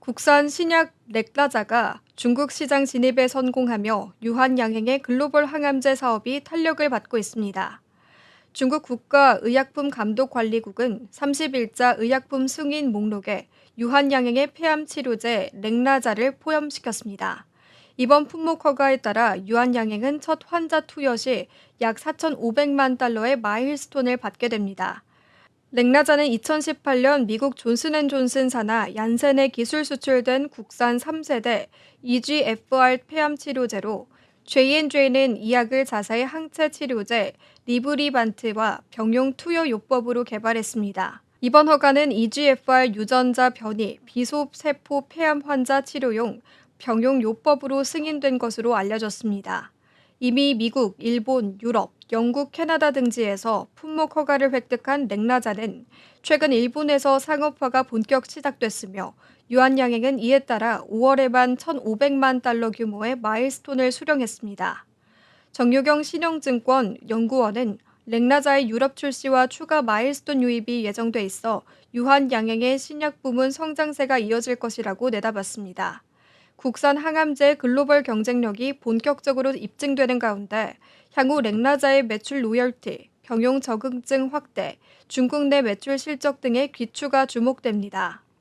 국산 신약 렉라자가 중국 시장 진입에 성공하며 유한 양행의 글로벌 항암제 사업이 탄력을 받고 있습니다. 중국 국가의약품 감독관리국은 30일자 의약품 승인 목록에 유한 양행의 폐암 치료제 렉라자를 포함시켰습니다. 이번 품목 허가에 따라 유한 양행은 첫 환자 투여 시 약 4,500만 달러의 마일스톤을 받게 됩니다. 렉라자는 2018년 미국 존슨앤존슨 산하 얀센에 기술 수출된 국산 3세대 EGFR 폐암 치료제로 J&J는 이 약을 자사의 항체 치료제 리브리반트와 병용 투여 요법으로 개발했습니다. 이번 허가는 EGFR 유전자 변이 비소 세포 폐암 환자 치료용 병용 요법으로 승인된 것으로 알려졌습니다. 이미 미국, 일본, 유럽, 영국, 캐나다 등지에서 품목 허가를 획득한 렉라자는 최근 일본에서 상업화가 본격 시작됐으며 유한양행은 이에 따라 5월에만 1,500만 달러 규모의 마일스톤을 수령했습니다. 정유경 신영증권 연구원은 렉라자의 유럽 출시와 추가 마일스톤 유입이 예정돼 있어 유한양행의 신약 부문 성장세가 이어질 것이라고 내다봤습니다. 국산 항암제 글로벌 경쟁력이 본격적으로 입증되는 가운데 향후 렉라자의 매출 로열티, 병용 적응증 확대, 중국 내 매출 실적 등의 귀추가 주목됩니다.